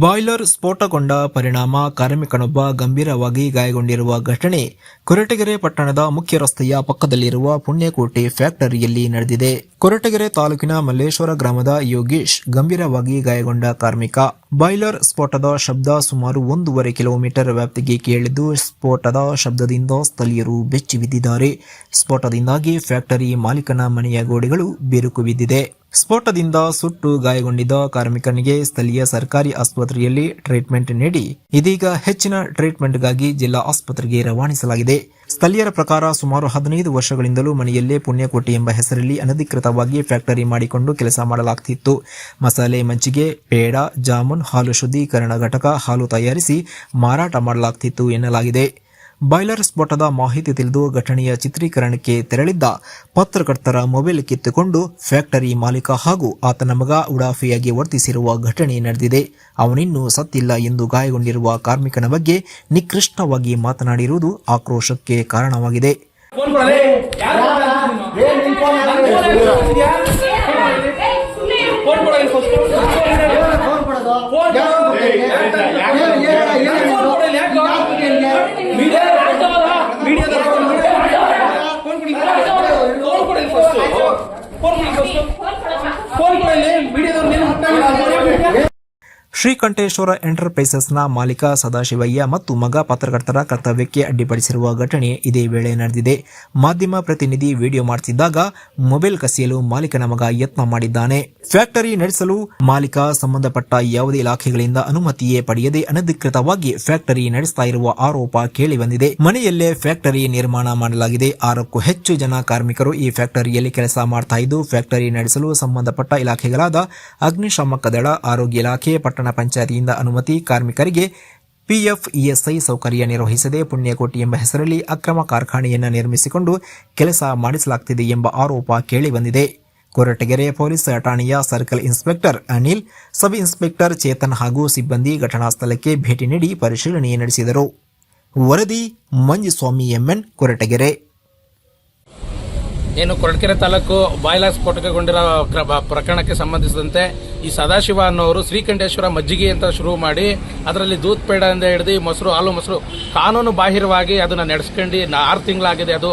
Boiler ಸ್ಫೋಟಗೊಂಡ ಪರಿಣಾಮ ಕಾರ್ಮಿಕನೊಬ್ಬ ಗಂಭೀರವಾಗಿ ಗಾಯಗೊಂಡಿರುವ ಘಟನೆ ಕೊರಟಗೆರೆ ಪಟ್ಟಣದ ಮುಖ್ಯ ರಸ್ತೆಯ ಪಕ್ಕದಲ್ಲಿರುವ ಪುಣ್ಯಕೋಟೆ ಫ್ಯಾಕ್ಟರಿಯಲ್ಲಿ ನಡೆದಿದೆ. ಕೊರಟಗೆರೆ ತಾಲೂಕಿನ ಮಲ್ಲೇಶ್ವರ ಗ್ರಾಮದ ಯೋಗೇಶ್ ಗಂಭೀರವಾಗಿ ಗಾಯಗೊಂಡ ಕಾರ್ಮಿಕ. ಬಾಯ್ಲರ್ ಸ್ಫೋಟದ ಶಬ್ದ ಸುಮಾರು ಒಂದೂವರೆ ಕಿಲೋಮೀಟರ್ ವ್ಯಾಪ್ತಿಗೆ ಕೇಳಿದ್ದು ಸ್ಫೋಟದ ಶಬ್ದದಿಂದ ಸ್ಥಳೀಯರು ಬೆಚ್ಚಿ ಬಿದ್ದಿದ್ದಾರೆ. ಸ್ಫೋಟದಿಂದಾಗಿ ಫ್ಯಾಕ್ಟರಿ ಮಾಲೀಕನ ಮನೆಯ ಗೋಡೆಗಳು ಬಿರುಕು ಬಿದ್ದಿದೆ. ಸ್ಫೋಟದಿಂದ ಸುಟ್ಟು ಗಾಯಗೊಂಡಿದ್ದ ಕಾರ್ಮಿಕನಿಗೆ ಸ್ಥಳೀಯ ಸರ್ಕಾರಿ ಆಸ್ಪತ್ರೆಯಲ್ಲಿ ಟ್ರೀಟ್ಮೆಂಟ್ ನೀಡಿ ಇದೀಗ ಹೆಚ್ಚಿನ ಟ್ರೀಟ್ಮೆಂಟ್ಗಾಗಿ ಜಿಲ್ಲಾ ಆಸ್ಪತ್ರೆಗೆ ರವಾನಿಸಲಾಗಿದೆ. ಸ್ಥಳೀಯರ ಪ್ರಕಾರ ಸುಮಾರು ಹದಿನೈದು ವರ್ಷಗಳಿಂದಲೂ ಮನೆಯಲ್ಲೇ ಪುಣ್ಯಕೋಟಿ ಎಂಬ ಹೆಸರಲ್ಲಿ ಅನಧಿಕೃತವಾಗಿ ಫ್ಯಾಕ್ಟರಿ ಮಾಡಿಕೊಂಡು ಕೆಲಸ ಮಾಡಲಾಗ್ತಿತ್ತು. ಮಸಾಲೆ ಮಜ್ಜಿಗೆ ಪೇಡ, ಜಾಮೂನ್ ಹಾಲು ಶುದ್ಧೀಕರಣ ಘಟಕ ಹಾಲು ತಯಾರಿಸಿ ಮಾರಾಟ ಮಾಡಲಾಗ್ತಿತ್ತು ಎನ್ನಲಾಗಿದೆ. ಬಾಯ್ಲರ್ ಸ್ಫೋಟದ ಮಾಹಿತಿ ತಿಳಿದು ಘಟನೆಯ ಚಿತ್ರೀಕರಣಕ್ಕೆ ತೆರಳಿದ್ದ ಪತ್ರಕರ್ತರ ಮೊಬೈಲ್ ಕಿತ್ತುಕೊಂಡು ಫ್ಯಾಕ್ಟರಿ ಮಾಲೀಕ ಹಾಗೂ ಆತನ ಮಗ ಉಡಾಫಿಯಾಗಿ ವರ್ತಿಸಿರುವ ಘಟನೆ ನಡೆದಿದೆ. ಅವನಿನ್ನೂ ಸತ್ತಿಲ್ಲ ಎಂದು ಗಾಯಗೊಂಡಿರುವ ಕಾರ್ಮಿಕನ ಬಗ್ಗೆ ನಿಕೃಷ್ಟವಾಗಿ ಮಾತನಾಡಿರುವುದು ಆಕ್ರೋಶಕ್ಕೆ ಕಾರಣವಾಗಿದೆ. ಫೋನ್ ಕೊಡಲೇ ಯಾರು ಏನ್ ನಿನ್ ಫೋನ್ ಯಾರು ಫೋನ್ ಕೊಡಲಿ ಫಸ್ಟ್ ಫೋನ್ ಕೊಡೋದು ಫೋನ್ ಯಾರು ಕೊಡ್ತಾರೆ? ಯಾರು? ಏನ್- ಏನ್- ಏನ್ ಫೋನ್ ಕೊಡಲಿ ಯಾಕೆ? ಯಾರು ಕೊಡ್ತಾರೆ ನಿನ್ಗೆ? ಮೀಡಿಯಾ ಮೀಡಿಯಾದ ಫೋನ್ ಕೊಡಿ ಫೋನ್ ಕೊಡಿ ಫೋನ್ ಕೊಡಿ ಫಸ್ಟ್ ಫೋನ್ ಕೊಡಿ ಫಸ್ಟ್ ಫೋನ್ ಕೊಡಲಿ ಮೀಡಿಯಾದವ್ರು ನೀನು ಮುಟ್ಟಾಗಿಲ್ಲ ಶ್ರೀಕಂಠೇಶ್ವರ ಎಂಟರ್ಪ್ರೈಸಸ್ನ ಮಾಲೀಕ ಸದಾಶಿವಯ್ಯ ಮತ್ತು ಮಗ ಪತ್ರಕರ್ತರ ಕರ್ತವ್ಯಕ್ಕೆ ಅಡ್ಡಿಪಡಿಸಿರುವ ಘಟನೆ ಇದೇ ವೇಳೆ ನಡೆದಿದೆ. ಮಾಧ್ಯಮ ಪ್ರತಿನಿಧಿ ವಿಡಿಯೋ ಮಾಡುತ್ತಿದ್ದಾಗ ಮೊಬೈಲ್ ಕಸಿಯಲು ಮಾಲೀಕನ ಮಗ ಯತ್ನ ಮಾಡಿದ್ದಾನೆ. ಫ್ಯಾಕ್ಟರಿ ನಡೆಸಲು ಮಾಲೀಕ ಸಂಬಂಧಪಟ್ಟ ಯಾವುದೇ ಇಲಾಖೆಗಳಿಂದ ಅನುಮತಿಯೇ ಪಡೆಯದೆ ಅನಧಿಕೃತವಾಗಿ ಫ್ಯಾಕ್ಟರಿ ನಡೆಸ್ತಾ ಇರುವ ಆರೋಪ ಕೇಳಿಬಂದಿದೆ. ಮನೆಯಲ್ಲೇ ಫ್ಯಾಕ್ಟರಿ ನಿರ್ಮಾಣ ಮಾಡಲಾಗಿದೆ. ಆರಕ್ಕೂ ಹೆಚ್ಚು ಜನ ಕಾರ್ಮಿಕರು ಈ ಫ್ಯಾಕ್ಟರಿಯಲ್ಲಿ ಕೆಲಸ ಮಾಡ್ತಾ ಇದ್ದು, ಫ್ಯಾಕ್ಟರಿ ನಡೆಸಲು ಸಂಬಂಧಪಟ್ಟ ಇಲಾಖೆಗಳಾದ ಅಗ್ನಿಶಾಮಕ ದಳ, ಆರೋಗ್ಯ ಇಲಾಖೆ, ಪಟ್ಟಣ ಪಂಚಾಯತಿಯಿಂದ ಅನುಮತಿ ಕಾರ್ಮಿಕರಿಗೆ ಪಿಎಫ್ ಇಎಸ್ಐ ಸೌಕರ್ಯ ನಿರ್ವಹಿಸದೆ ಪುಣ್ಯಕೋಟಿ ಎಂಬ ಹೆಸರಲ್ಲಿ ಅಕ್ರಮ ಕಾರ್ಖಾನೆಯನ್ನು ನಿರ್ಮಿಸಿಕೊಂಡು ಕೆಲಸ ಮಾಡಿಸಲಾಗುತ್ತಿದೆ ಎಂಬ ಆರೋಪ ಕೇಳಿಬಂದಿದೆ. ಕೊರಟಗೆರೆ ಪೊಲೀಸ್ ಠಾಣೆಯ circle inspector Anil, sub inspector Chetan ಹಾಗೂ ಸಿಬ್ಬಂದಿ ಘಟನಾ ಸ್ಥಳಕ್ಕೆ ಭೇಟಿ ನೀಡಿ ಪರಿಶೀಲನೆ ನಡೆಸಿದರು. ವರದಿ ಮಂಜುಸ್ವಾಮಿ ಎಂಎನ್, ಕೊರಟಗೆರೆ. ಏನು ಕೊರಟಗೆರೆ ತಾಲೂಕು ಬಾಯ್ಲಾ ಸ್ಫೋಟಕಗೊಂಡಿರೋ ಪ್ರಕರಣಕ್ಕೆ ಸಂಬಂಧಿಸಿದಂತೆ ಈ ಸದಾಶಿವ ಅನ್ನೋರು ಶ್ರೀಕಂಠೇಶ್ವರ ಮಜ್ಜಿಗೆ ಅಂತ ಶುರು ಮಾಡಿ ಅದರಲ್ಲಿ ದೂತ್ ಪೇಡ ಅಂತ ಹಿಡಿದು ಮೊಸರು ಹಾಲು ಮೊಸರು ಕಾನೂನು ಬಾಹಿರವಾಗಿ ಅದನ್ನು ನಡೆಸ್ಕೊಂಡು ಆರು ತಿಂಗಳಾಗಿದೆ ಅದು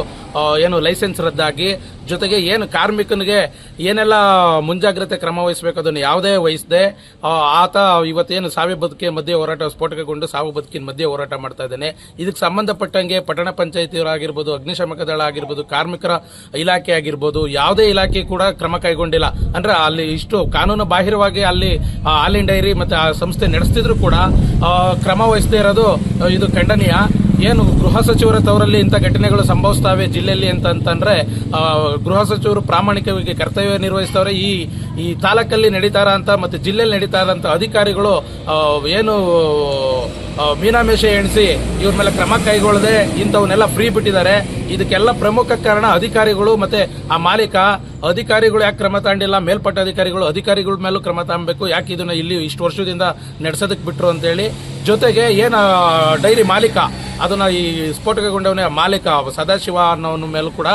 ಏನು ಲೈಸೆನ್ಸ್ ರದ್ದಾಗಿ, ಜೊತೆಗೆ ಏನು ಕಾರ್ಮಿಕನಿಗೆ ಏನೆಲ್ಲ ಮುಂಜಾಗ್ರತೆ ಕ್ರಮ ವಹಿಸಬೇಕು ಅದನ್ನು ಯಾವುದೇ ವಹಿಸದೆ ಆತ ಇವತ್ತೇನು ಸಾವಿ ಬದುಕಿನ ಮಧ್ಯೆ ಹೋರಾಟ, ಸ್ಫೋಟಕಗೊಂಡು ಸಾವು ಬದುಕಿನ ಮಧ್ಯೆ ಹೋರಾಟ ಮಾಡ್ತಾ ಇದ್ದಾನೆ. ಇದಕ್ಕೆ ಸಂಬಂಧಪಟ್ಟಂಗೆ ಪಟ್ಟಣ ಪಂಚಾಯತಿಯವರಾಗಿರ್ಬೋದು ಅಗ್ನಿಶಾಮಕ ದಳ ಆಗಿರ್ಬೋದು, ಕಾರ್ಮಿಕರ ಇಲಾಖೆ ಆಗಿರ್ಬೋದು, ಯಾವುದೇ ಇಲಾಖೆ ಕೂಡ ಕ್ರಮ ಕೈಗೊಂಡಿಲ್ಲ. ಅಂದ್ರೆ ಅಲ್ಲಿ ಇಷ್ಟು ಕಾನೂನು ಬಾಹಿರವಾಗಿ ಅಲ್ಲಿ ಆಲ್ ಡೈರಿ ಮತ್ತೆ ಆ ಸಂಸ್ಥೆ ನಡೆಸ್ತಿದ್ರು ಕೂಡ ಕ್ರಮ ವಹಿಸದೇ ಇರೋದು ಇದು ಖಂಡನೀಯ. ಏನು ಗೃಹ ಸಚಿವರ ತವರಲ್ಲಿ ಇಂಥ ಘಟನೆಗಳು ಸಂಭವಿಸ್ತಾವೆ ಜಿಲ್ಲೆಯಲ್ಲಿ ಅಂತ ಅಂತಂದ್ರೆ ಗೃಹ ಸಚಿವರು ಪ್ರಾಮಾಣಿಕವಾಗಿ ಕರ್ತವ್ಯ ನಿರ್ವಹಿಸ್ತವ್ರೆ. ಈ ಈ ತಾಲೂಕಲ್ಲಿ ನಡೀತಾರ ಅಂತ ಮತ್ತು ಜಿಲ್ಲೆಯಲ್ಲಿ ನಡೀತಾ ಇರೋಂಥ ಅಧಿಕಾರಿಗಳು ಏನು ಮೀನಾಮೇಷ ಎಣಿಸಿ ಇವ್ರ ಮೇಲೆ ಕ್ರಮ ಕೈಗೊಳ್ಳದೆ ಇಂಥವನ್ನೆಲ್ಲ ಫ್ರೀ ಬಿಟ್ಟಿದ್ದಾರೆ. ಇದಕ್ಕೆಲ್ಲ ಪ್ರಮುಖ ಕಾರಣ ಅಧಿಕಾರಿಗಳು ಮತ್ತೆ ಆ ಮಾಲೀಕ. ಅಧಿಕಾರಿಗಳು ಯಾಕೆ ಕ್ರಮ ತಾಂಡಿಲ್ಲ? ಮೇಲ್ಪಟ್ಟ ಅಧಿಕಾರಿಗಳು, ಅಧಿಕಾರಿಗಳ ಮೇಲೂ ಕ್ರಮ ತಾಂಬೇಕು ಯಾಕೆ ಇದನ್ನು ಇಲ್ಲಿ ಇಷ್ಟು ವರ್ಷದಿಂದ ನಡೆಸೋದಕ್ಕೆ ಬಿಟ್ರು ಅಂತೇಳಿ. ಜೊತೆಗೆ ಏನು ಡೈರಿ ಮಾಲೀಕ, ಅದನ್ನ ಈ ಸ್ಫೋಟಕಗೊಂಡವನೇ ಮಾಲೀಕ, ಸದಾಶಿವ ಅನ್ನೋನ ಮೇಲೂ ಕೂಡ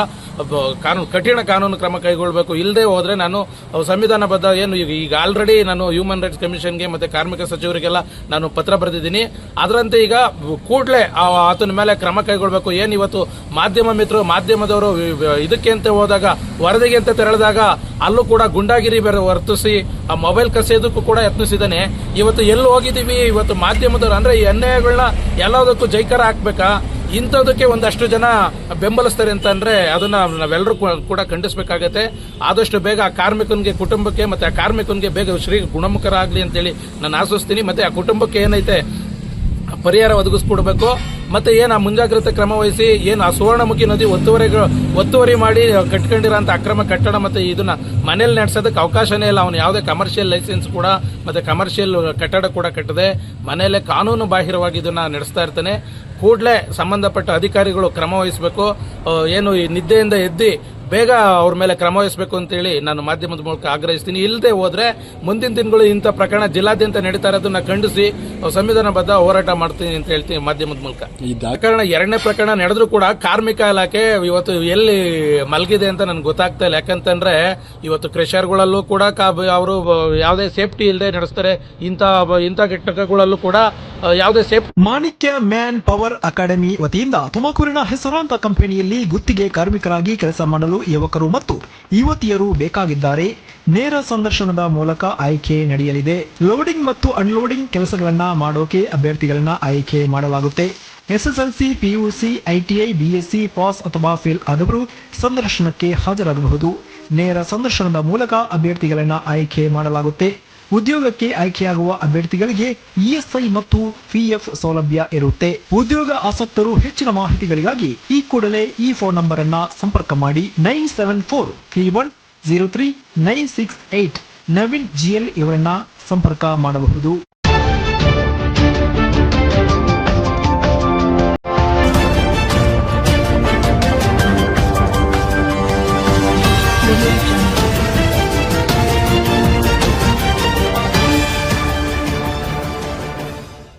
ಕಾನೂನು, ಕಠಿಣ ಕಾನೂನು ಕ್ರಮ ಕೈಗೊಳ್ಳಬೇಕು. ಇಲ್ಲದೆ ಹೋದರೆ ನಾನು ಸಂವಿಧಾನಬದ್ಧ ಏನು ಈಗ ಈಗ ಆಲ್ರೆಡಿ ನಾನು ಹ್ಯೂಮನ್ ರೈಟ್ಸ್ ಕಮಿಷನ್ಗೆ ಮತ್ತೆ ಕಾರ್ಮಿಕ ಸಚಿವರಿಗೆಲ್ಲ ನಾನು ಪತ್ರ ಬರೆದಿದ್ದೀನಿ. ಅದರಂತೆ ಈಗ ಕೂಡಲೇ ಆತನ ಮೇಲೆ ಕ್ರಮ ಕೈಗೊಳ್ಳಬೇಕು ಏನು ಇವತ್ತು ಮಾಧ್ಯಮ ಮಿತ್ರರು, ಮಾಧ್ಯಮದವರು ಇದಕ್ಕೆ ಅಂತ ಹೋದಾಗ, ವರದಿಗೆ ಅಂತ ತೆರಳಿದಾಗ ಅಲ್ಲೂ ಕೂಡ ಗುಂಡಾಗಿರಿ ವರ್ತಿಸಿ ಆ ಮೊಬೈಲ್ ಕಸಿಯೋದಕ್ಕೂ ಕೂಡ ಯತ್ನಿಸಿದ್ದಾನೆ. ಇವತ್ತು ಎಲ್ಲಿ ಹೋಗಿದ್ದೀವಿ? ಇವತ್ತು ಮಾಧ್ಯಮದವರು ಅಂದ್ರೆ ಈ ಅನ್ಯಾಯಗಳನ್ನ ಎಲ್ಲದಕ್ಕೂ ಜೈಕಾರ ಹಾಕ್ಬೇಕಾ? ಇಂಥದಕ್ಕೆ ಒಂದಷ್ಟು ಜನ ಬೆಂಬಲಿಸ್ತಾರೆ ಅಂತ ಅಂದ್ರೆ ಅದನ್ನ ನಾವೆಲ್ಲರೂ ಕೂಡ ಖಂಡಿಸಬೇಕಾಗತ್ತೆ. ಆದಷ್ಟು ಬೇಗ ಆ ಕಾರ್ಮಿಕನಿಗೆ, ಕುಟುಂಬಕ್ಕೆ ಮತ್ತೆ ಆ ಕಾರ್ಮಿಕನಿಗೆ ಬೇಗ ಶ್ರೀ ಗುಣಮುಖರಾಗಲಿ ಅಂತೇಳಿ ನಾನು ಆಶಿಸ್ತೀನಿ. ಮತ್ತೆ ಆ ಕುಟುಂಬಕ್ಕೆ ಏನೈತೆ ಪರಿಹಾರ ಒದಗಿಸ್ಕೊಡ್ಬೇಕು. ಮತ್ತೆ ಏನು ಆ ಮುಂಜಾಗ್ರತೆ ಕ್ರಮ ವಹಿಸಿ, ಏನು ಆ ಸುವರ್ಣಮುಖಿ ನದಿ ಒತ್ತುವರಿ ಒತ್ತುವರಿ ಮಾಡಿ ಕಟ್ಕೊಂಡಿರೋಂಥ ಅಕ್ರಮ ಕಟ್ಟಡ ಮತ್ತೆ ಇದನ್ನ ಮನೇಲಿ ನಡೆಸೋದಕ್ಕೆ ಅವಕಾಶನೇ ಇಲ್ಲ. ಅವನು ಯಾವುದೇ ಕಮರ್ಷಿಯಲ್ ಲೈಸೆನ್ಸ್ ಕೂಡ ಮತ್ತೆ ಕಮರ್ಷಿಯಲ್ ಕಟ್ಟಡ ಕೂಡ ಕಟ್ಟದೆ. ಮನೆಯಲ್ಲೇ ಕಾನೂನು ಬಾಹಿರವಾಗಿ ಇದನ್ನ ನಡೆಸ್ತಾ ಇರ್ತಾನೆ. ಕೂಡಲೇ ಸಂಬಂಧಪಟ್ಟ ಅಧಿಕಾರಿಗಳು ಕ್ರಮ ವಹಿಸಬೇಕು. ಏನು ಈ ನಿದ್ದೆಯಿಂದ ಎದ್ದಿ ಬೇಗ ಅವ್ರ ಮೇಲೆ ಕ್ರಮ ವಹಿಸಬೇಕು ಅಂತೇಳಿ ನಾನು ಮಾಧ್ಯಮದ ಮೂಲಕ ಆಗ್ರಹಿಸ್ತೀನಿ. ಇಲ್ಲದೆ ಹೋದ್ರೆ ಮುಂದಿನ ದಿನಗಳು ಇಂಥ ಪ್ರಕರಣ ಜಿಲ್ಲಾದ್ಯಂತ ನಡೀತಾ ಇರೋದನ್ನ ಖಂಡಿಸಿ ಸಂವಿಧಾನಬದ್ಧ ಹೋರಾಟ ಮಾಡ್ತೀನಿ ಅಂತ ಹೇಳ್ತೀನಿ ಮಾಧ್ಯಮದ ಮೂಲಕ. ಈ ಪ್ರಕರಣ ಎರಡನೇ ಪ್ರಕರಣ ನಡೆದ್ರೂ ಕೂಡ ಕಾರ್ಮಿಕ ಇಲಾಖೆ ಇವತ್ತು ಎಲ್ಲಿ ಮಲಗಿದೆ ಅಂತ ನನ್ಗೆ ಗೊತ್ತಾಗ್ತಾ ಇಲ್ಲ. ಯಾಕಂತಂದ್ರೆ ಇವತ್ತು ಕ್ರೆಷರ್ಗಳಲ್ಲೂ ಕೂಡ ಅವರು ಯಾವುದೇ ಸೇಫ್ಟಿ ಇಲ್ಲದೆ ನಡೆಸ್ತಾರೆ. ಇಂಥ ಇಂಥ ಘಟಕಗಳಲ್ಲೂ ಕೂಡ ಯಾವುದೇ ಸೇಫ್ ಮಾಣಿಕ್ಯ ಮ್ಯಾನ್ ಪವರ್ ಅಕಾಡೆಮಿ ವತಿಯಿಂದ ತುಮಕೂರಿನ ಹೆಸರಾಂತ ಕಂಪನಿಯಲ್ಲಿ ಗುತ್ತಿಗೆ ಕಾರ್ಮಿಕರಾಗಿ ಕೆಲಸ ಮಾಡಲು ಯುವಕರು ಮತ್ತು ಯುವತಿಯರು ಬೇಕಾಗಿದ್ದಾರೆ. ನೇರ ಸಂದರ್ಶನದ ಮೂಲಕ ಆಯ್ಕೆ ನಡೆಯಲಿದೆ. ಲೋಡಿಂಗ್ ಮತ್ತು ಅನ್ಲೋಡಿಂಗ್ ಕೆಲಸಗಳನ್ನ ಮಾಡೋಕೆ ಅಭ್ಯರ್ಥಿಗಳನ್ನ ಆಯ್ಕೆ ಮಾಡಲಾಗುತ್ತೆ. SSLC, PUC ITI BSc pass ಅಥವಾ ಫೇಲ್ ಆದವರು ಸಂದರ್ಶನಕ್ಕೆ ಹಾಜರಾಗಬಹುದು. ನೇರ ಸಂದರ್ಶನದ ಮೂಲಕ ಅಭ್ಯರ್ಥಿಗಳನ್ನ ಆಯ್ಕೆ ಮಾಡಲಾಗುತ್ತೆ. ಉದ್ಯೋಗಕ್ಕೆ ಆಯ್ಕೆಯಾಗುವ ಅಭ್ಯರ್ಥಿಗಳಿಗೆ ಇಎಸ್ಐ ಮತ್ತು ಪಿಎಫ್ ಸೌಲಭ್ಯ ಇರುತ್ತೆ. ಉದ್ಯೋಗ ಆಸಕ್ತರು ಹೆಚ್ಚಿನ ಮಾಹಿತಿಗಳಿಗಾಗಿ ಈ ಕೂಡಲೇ ಈ ಫೋನ್ ನಂಬರ್ ಅನ್ನ ಸಂಪರ್ಕ ಮಾಡಿ nine seven four three one zero three nine six eight Naveen GL ಇವರನ್ನ ಸಂಪರ್ಕ ಮಾಡಬಹುದು.